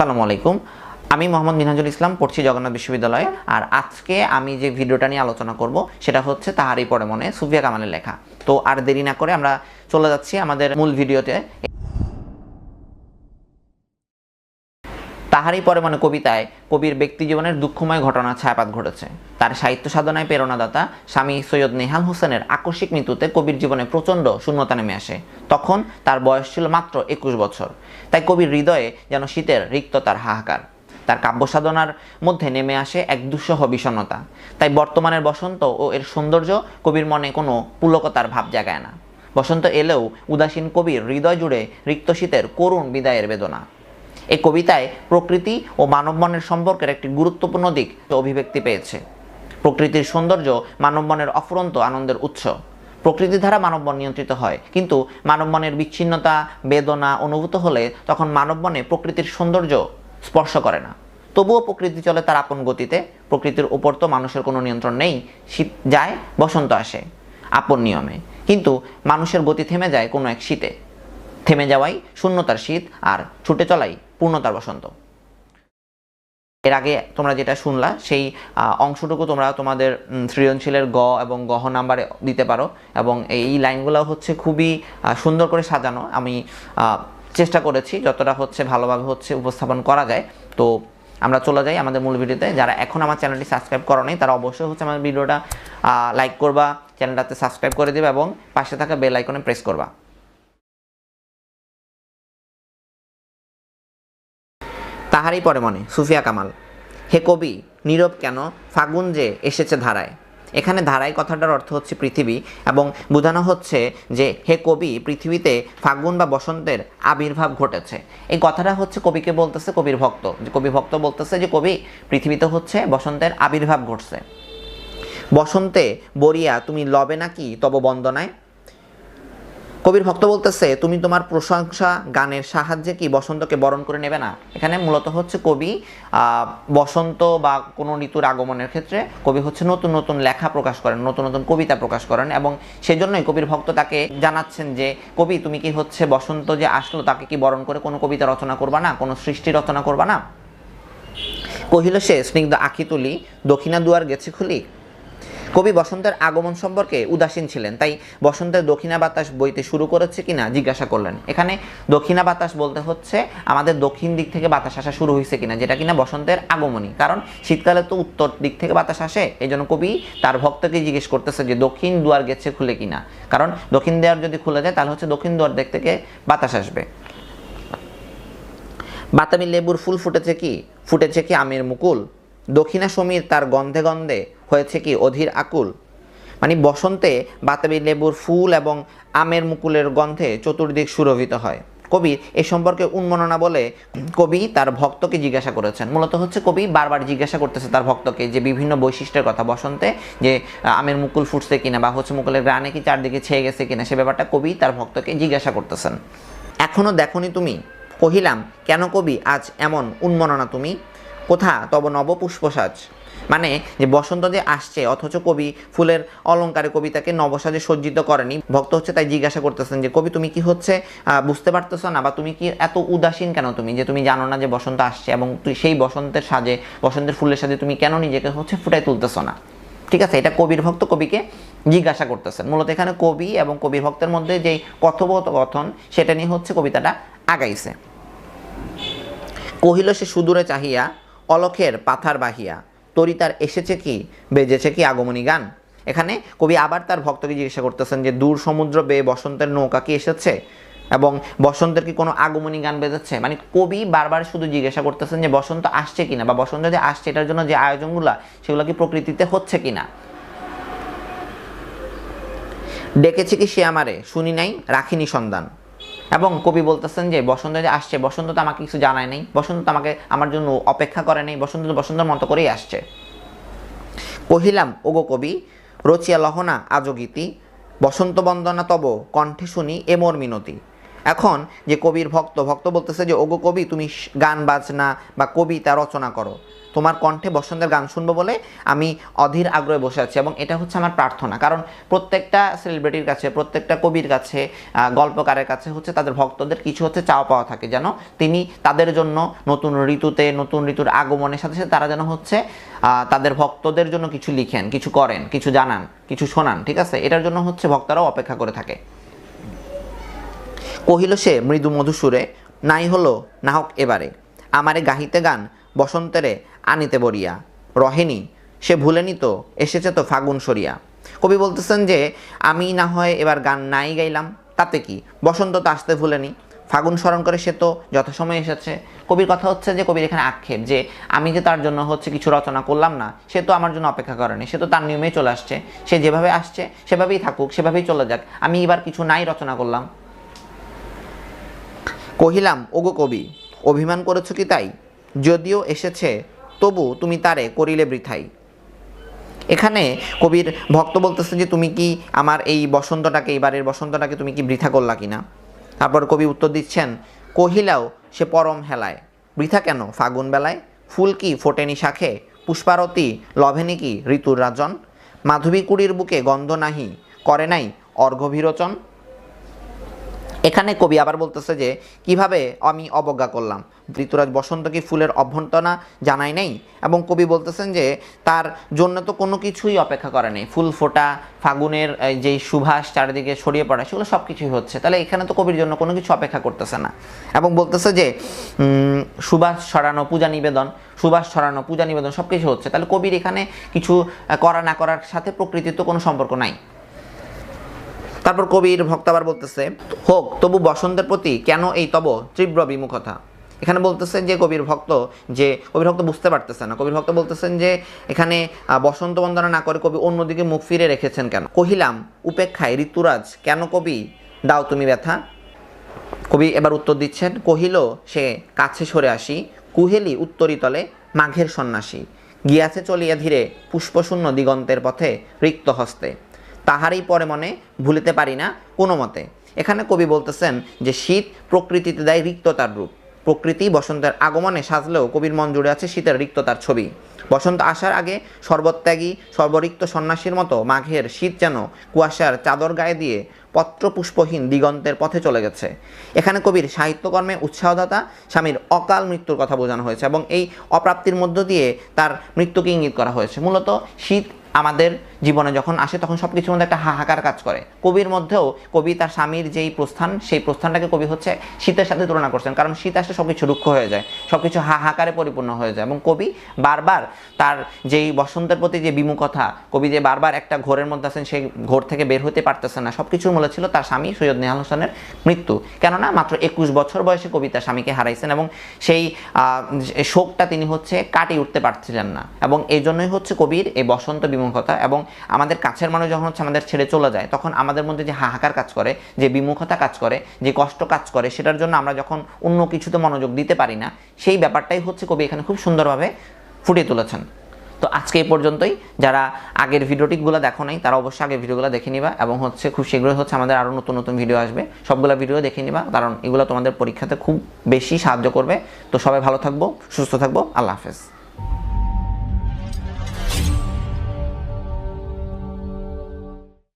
আসসালামু আলাইকুম। আমি মোহাম্মদ মিনহাজুল ইসলাম, পড়ছি জগন্নাথ বিশ্ববিদ্যালয়ে। আর আজকে আমি যে ভিডিওটা নিয়ে আলোচনা করব, সেটা হচ্ছে তাহারই পরে মনে সুফিয়া কামালের লেখা। তো আর দেরি না করে আমরা চলে যাচ্ছি আমাদের মূল ভিডিওতে। তাহারই পরে মানে কবিতায় কবির ব্যক্তি জীবনের দুঃখময় ঘটনা ছায়াপাত ঘটেছে। তার সাহিত্য সাধনায় প্রেরণাদাতা স্বামী সৈয়দ নেহাল হোসেনের আকস্মিক মৃত্যুতে কবির জীবনে প্রচণ্ড শূন্যতা নেমে আসে। তখন তার বয়স ছিল মাত্র একুশ বছর। তাই কবির হৃদয়ে যেন শীতের রিক্ততার হাহাকার। তার কাব্য সাধনার মধ্যে নেমে আসে এক দুঃসহ বিষণ্ণতা। তাই বর্তমানের বসন্ত ও এর সৌন্দর্য কবির মনে কোনো পুলকতার ভাব জাগায় না। বসন্ত এলেও উদাসীন কবির হৃদয় জুড়ে রিক্ত শীতের করুণ বিদায়ের বেদনা। এই কবিতায় প্রকৃতি ও মানব মনের সম্পর্কের একটি গুরুত্বপূর্ণ দিক অভিব্যক্তি পেয়েছে। প্রকৃতির সৌন্দর্য মানব মনের অফুরন্ত আনন্দের উৎস। প্রকৃতি দ্বারা মানব মন নিয়ন্ত্রিত হয়, কিন্তু মানব মনের বিচ্ছিন্নতা, বেদনা অনুভূত হলে তখন মানব মনে প্রকৃতির সৌন্দর্য স্পর্শ করে না। তবুও প্রকৃতি চলে তার আপন গতিতে, প্রকৃতির উপর তো মানুষের কোনো নিয়ন্ত্রণ নেই, শীত যায়, বসন্ত আসে, আপন নিয়মে। কিন্তু মানুষের গতি থেমে যায় কোনো এক শীতে। থেমে যাওয়াই শূন্যতার শীত আর ছুটে চলাই পূর্ণতার বসন্ত। এর আগে তোমরা যেটা শুনলা, সেই অংশটুকু তোমরা তোমাদের সৃজনশীলের গ এবং গহ নাম্বারে দিতে পারো এবং এই লাইনগুলো হচ্ছে খুবই সুন্দর করে সাজানো। আমি চেষ্টা করেছি যতটা হচ্ছে ভালোভাবে হচ্ছে উপস্থাপন করা যায়। তো আমরা চলে যাই আমাদের মূল ভিডিওতে। যারা এখন আমার চ্যানেলটি সাবস্ক্রাইব করো নাই তারা অবশ্যই হচ্ছে আমার ভিডিওটা লাইক করবা, চ্যানেলটাতে সাবস্ক্রাইব করে দেবে এবং পাশে থাকা বেল আইকনে প্রেস করবা। তাহারই পরে মনে, সুফিয়া কামাল। হে কবি, নীরব কেন? ফাগুন যে এসেছে ধারায়। এখানে ধারায় কথাটার অর্থ হচ্ছে পৃথিবী এবং বোঝানো হচ্ছে যে হে কবি, পৃথিবীতে ফাগুন বা বসন্তের আবির্ভাব ঘটেছে। এই কথাটা হচ্ছে কবিকে বলতেছে কবির ভক্ত। যে কবি ভক্ত বলতেছে যে, কবি, পৃথিবীতে হচ্ছে বসন্তের আবির্ভাব ঘটছে। বসন্তে বরিয়া তুমি লবে নাকি তব বন্দনায়? কবির ভক্ত বলতেছে, তুমি তোমার প্রশংসা গানের সাহায্যে কি বসন্তকে বরণ করে নেবে না? এখানে মূলত হচ্ছে কবি বসন্ত বা কোনো ঋতুর আগমনের ক্ষেত্রে কবি হচ্ছে নতুন নতুন লেখা প্রকাশ করেন, নতুন নতুন কবিতা প্রকাশ করেন এবং সেজন্যই কবির ভক্ত তাকে জানাচ্ছেন যে, কবি, তুমি কি হচ্ছে বসন্ত যে আসলো, তাকে কি বরণ করে কোনো কবিতা রচনা করবা না? কোনো সৃষ্টি রচনা করবা না? কহিল সে, স্নিগ্ধ আখি তুলি, দক্ষিণা দুয়ার গেছে খুলি কবি বসন্তের আগমন সম্পর্কে উদাসীন ছিলেন, তাই বসন্তের দক্ষিণা বাতাস বইতে শুরু করেছে কিনা জিজ্ঞাসা করলেন। এখানে দক্ষিণা বাতাস বলতে হচ্ছে আমাদের দক্ষিণ দিক থেকে বাতাস আসা শুরু হয়েছে কিনা, যেটা কিনা বসন্তের আগমনী। কারণ শীতকালে তো উত্তর দিক থেকে বাতাস আসে এই জন্য কবি তার ভক্তকে জিজ্ঞেস করতেছে যে দক্ষিণ দুয়ার গেছে খুলে কিনা। কারণ দক্ষিণ দুয়ার যদি খুলে যায়, তাহলে হচ্ছে দক্ষিণ দুয়ার দিক থেকে বাতাস আসবে। বাতামি লেবুর ফুল ফুটেছে কি? ফুটেছে কি আমের মুকুল? দক্ষিণা সমীর তার গন্ধে গন্ধে হয়েছে কি অধীর আকুল? মানে বসন্তে বাতাবি লেবুর ফুল এবং আমের মুকুলের গন্ধে চতুর্দিক সুরভিত হয়। কবি এ সম্পর্কে উন্মননা বলে কবি তার ভক্তকে জিজ্ঞাসা করেছেন। মূলত হচ্ছে কবি বারবার জিজ্ঞাসা করতেছে তার ভক্তকে যে বিভিন্ন বৈশিষ্ট্যের কথা বসন্তে যে আমের মুকুল ফুটছে কিনা বা হচ্ছে মুকুলের গ্রানে কি চারদিকে ছেয়ে গেছে কিনা সে ব্যাপারটা কবি তার ভক্তকে জিজ্ঞাসা করতেছেন। এখনও দেখনি তুমি? কহিলাম, কেন কবি আজ এমন উন্মননা তুমি? কোথা? তব নব পুষ্পসাজ মানে যে বসন্ত যে আসছে, অথচ কবি ফুলের অলঙ্কারে কবিতাকে নবসাজে সজ্জিত করেনি। ভক্ত হচ্ছে তাই জিজ্ঞাসা করতেছেন যে, কবি, তুমি কি হচ্ছে বুঝতে পারতেছো না বা তুমি কি এত উদাসীন কেন তুমি, যে তুমি জানো না যে বসন্ত আসছে এবং তুই সেই বসন্তের সাজে, বসন্তের ফুলের সাজে তুমি কেন নিজেকে হচ্ছে ফুটাই তুলতেছো না? ঠিক আছে, এটা কবির ভক্ত কবিকে জিজ্ঞাসা করতেছেন। মূলত এখানে কবি এবং কবির ভক্তের মধ্যে যেই কথোপকথন, সেটা নিয়ে হচ্ছে কবিতাটা আগাইছে। কহিল সে সুদূরে চাহিয়া অলখের পাথার বাহিয়া। তরিতার এসেছে কি, বেজেছে কি আগমনী গান? এখানে কবি আবার তার ভক্তকে জিজ্ঞাসা করতেছেন যে, দূর সমুদ্র বেয়ে বসন্তের নৌকা কি এসেছে? এবং বসন্তের কি কোনো আগমনী গান বেজেছে? মানে কবি বারবার শুধু জিজ্ঞাসা করতেছেন যে, বসন্ত আসছে কিনা? বা বসন্ত যে আসছে, এটার জন্য যে আয়োজনগুলো, সেগুলো কি প্রকৃতিতে হচ্ছে কিনা? ডেকেছে কি সে আমারে? শুনি নাই, রাখিনি সন্ধান। এবং কবি বলতেছেন যে, বসন্ত যে আসছে, বসন্ত তো আমাকে কিছু জানায় নাই। বসন্ত আমাকে, আমার জন্য অপেক্ষা করে নেই। বসন্ত তো বসন্তর মতো করেই আসছে। কহিলাম, ওগো কবি, রচিয়া লহনা আজগীতি বসন্ত বন্দনা তব, কণ্ঠে শুনি এ মোর মিনতি। এখন যে কবির ভক্ত ভক্ত বলতেছে যে, ওগো কবি, তুমি গান বাজনা বা কবিতা রচনা করো। তোমার কণ্ঠে বসন্তের গান শুনব বলে আমি অধীর আগ্রহে বসে আছি। এবং এটা হচ্ছে আমার প্রার্থনা। কারণ প্রত্যেকটা সেলিব্রিটির কাছে, প্রত্যেকটা কবির কাছে গল্পকারের কাছে হচ্ছে তাদের ভক্তদের কিছু হচ্ছে চাওয়া পাওয়া থাকে। যেন তিনি তাদের জন্য নতুন ঋতুতে, নতুন ঋতুর আগমনের সাথে সাথে তারা যেন হচ্ছে তাদের ভক্তদের জন্য কিছু লিখেন, কিছু করেন, কিছু জানান, কিছু শোনান, ঠিক আছে? এটার জন্য হচ্ছে ভক্তরাও অপেক্ষা করে থাকে। কহিল সে, মৃদু মধুসুরে, নাই হলো না হোক এবারে। আমারে গাহিতে গান, বসন্তেরে আনিতে বরিয়া রহেনি, সে ভুলেনি তো, এসেছে তো ফাগুন সরিয়া। কবি বলতেছেন যে, আমি না হয় এবার গান নাই গাইলাম, তাতে কি? বসন্ত তো আসতে ভুলেনি। ফাগুন স্মরণ করে সে তো যথাসময়ে এসেছে। কবির কথা হচ্ছে যে, কবির এখানে আক্ষেপ যে, আমি যে তার জন্য হচ্ছে কিছু রচনা করলাম না, সে তো আমার জন্য অপেক্ষা করেনি। সে তো তার নিয়মেই চলে আসছে। সে যেভাবে আসছে, সেভাবেই থাকুক, সেভাবেই চলে যাক। আমি এবার কিছু নাই রচনা করলাম। কহিলাম, ওগো কবি, অভিমান করেছ কি তাই? যদিও এসেছে, তবু তুমি তারে করিলে বৃথাই। এখানে কবির ভক্ত বলতেছে যে, তুমি কি আমার এই বসন্তটাকে এবারের বসন্তটাকে তুমি কি বৃথা করলা কিনা? তারপর কবি উত্তর দিচ্ছেন, কহিলাও সে পরম হেলায়। বৃথা কেন? ফাগুন বেলায়? ফুল কি ফোটেনি শাখে? পুষ্পারতি লভেনি কি ঋতুর রাজন? মাধবী কুড়ির বুকে গন্ধ নাহি, করে নাই অর্ঘ্যভিরোচন এখানে কবি আবার বলতেছে যে, কীভাবে আমি অবজ্ঞা করলাম? ঋতুরাজ বসন্ত কি ফুলের অভ্যন্তনা জানাই নেই? এবং কবি বলতেছেন যে, তার জন্য তো কোনো কিছুই অপেক্ষা করে নেই। ফুল ফোটা, ফাগুনের যেই সুভাষ চারিদিকে ছড়িয়ে পড়া, সেগুলো সব কিছুই হচ্ছে। তাহলে এখানে তো কবির জন্য কোনো কিছু অপেক্ষা করতেছে না। এবং বলতেছে যে সুভাষ ছড়ানো পূজা নিবেদন, সুভাষ ছড়ানো পূজা নিবেদন সব কিছু হচ্ছে। তাহলে কবির এখানে কিছু করা না করার সাথে প্রকৃতির তো কোনো সম্পর্ক নাই। তারপর কবির ভক্ত আবার বলতেছে, হোক, তবু বসন্তের প্রতি কেন এই তব তীব্র বিমুখতা? এখানে বলতেছেন যে, কবির ভক্ত যে, কবির ভক্ত বুঝতে পারতেছে না। কবির ভক্ত বলতেছেন যে, এখানে বসন্ত বন্দনা না করে কবি অন্যদিকে মুখ ফিরে রেখেছেন কেন? কহিলাম, উপেক্ষায় ঋতুরাজ, কেন কবি দাও তুমি ব্যথা? কবি এবার উত্তর দিচ্ছেন, কহিল, সে কাছে সরে আসি, কুহেলি উত্তরিতলে মাঘের সন্ন্যাসী। গিয়াছে চলিয়া ধীরে পুষ্পশূন্য দিগন্তের পথে রিক্ত হস্তে। তাহারই পরে মনে ভুলিতে পারি না কোনো মতে। এখানে কবি বলতেছেন যে শীত প্রকৃতিতে দেয় রিক্ততার রূপ। প্রকৃতি বসন্তের আগমনে সাজলেও কবির মন জুড়ে আছে শীতের রিক্ততার ছবি। বসন্ত আসার আগে সর্বত্যাগী, সর্বরিক্ত সন্ন্যাসীর মতো মাঘের শীত যেন কুয়াশার চাদর গায়ে দিয়ে পত্র পুষ্পহীন দিগন্তের পথে চলে গেছে। এখানে কবির সাহিত্যকর্মে উৎসাহদাতা স্বামীর অকাল মৃত্যুর কথা বোঝানো হয়েছে এবং এই অপ্রাপ্তির মধ্য দিয়ে তার মৃত্যুকে ইঙ্গিত করা হয়েছে। মূলত শীত আমাদের জীবনে যখন আসে, তখন সব কিছুর মধ্যে একটা হাহাকার কাজ করে। কবির মধ্যেও, কবি তার স্বামীর যেই প্রস্থান, সেই প্রস্থানটাকে কবি হচ্ছে শীতের সাথে তুলনা করছেন। কারণ শীত আসলে সব কিছু রুক্ষ হয়ে যায় সব কিছু হাহাকারে পরিপূর্ণ হয়ে যায়। এবং কবি বারবার তার যেই বসন্তের প্রতি যে বিমুখতা, কবি যে বারবার একটা ঘোরের মধ্যে আছেন, সেই ঘোর থেকে বের হতে পারতেছেন না। সব কিছুর মূলে ছিল তার স্বামী সৈয়দ নেহাল হোসেনের মৃত্যু। কেননা মাত্র একুশ বছর বয়সে কবি তার স্বামীকে হারাইছেন এবং সেই শোকটা তিনি হচ্ছে কাটিয়ে উঠতে পারছিলেন না। এবং এই জন্যই হচ্ছে কবির এই বসন্ত বিমুখতা এবং আমাদের কাছের মানুষ যখন হচ্ছে আমাদের ছেড়ে চলে যায়, তখন আমাদের মধ্যে যে হাহাকার কাজ করে, যে বিমুখতা কাজ করে, যে কষ্ট কাজ করে, সেটার জন্য আমরা যখন অন্য কিছুতে মনোযোগ দিতে পারি না, সেই ব্যাপারটাই হচ্ছে কবি এখানে খুব সুন্দরভাবে ফুটিয়ে তুলেছেন। তো আজকে এই পর্যন্তই। যারা আগের ভিডিওটিগুলো দেখো নাই, তারা অবশ্যই আগের ভিডিওগুলো দেখে নিবা এবং হচ্ছে খুব শীঘ্রই হচ্ছে আমাদের আরও নতুন নতুন ভিডিও আসবে। সবগুলো ভিডিও দেখে নিবা, কারণ এগুলো তোমাদের পরীক্ষাতে খুব বেশি সাহায্য করবে। তো সবাই ভালো থাকব, সুস্থ থাকব। আল্লাহ হাফেজ।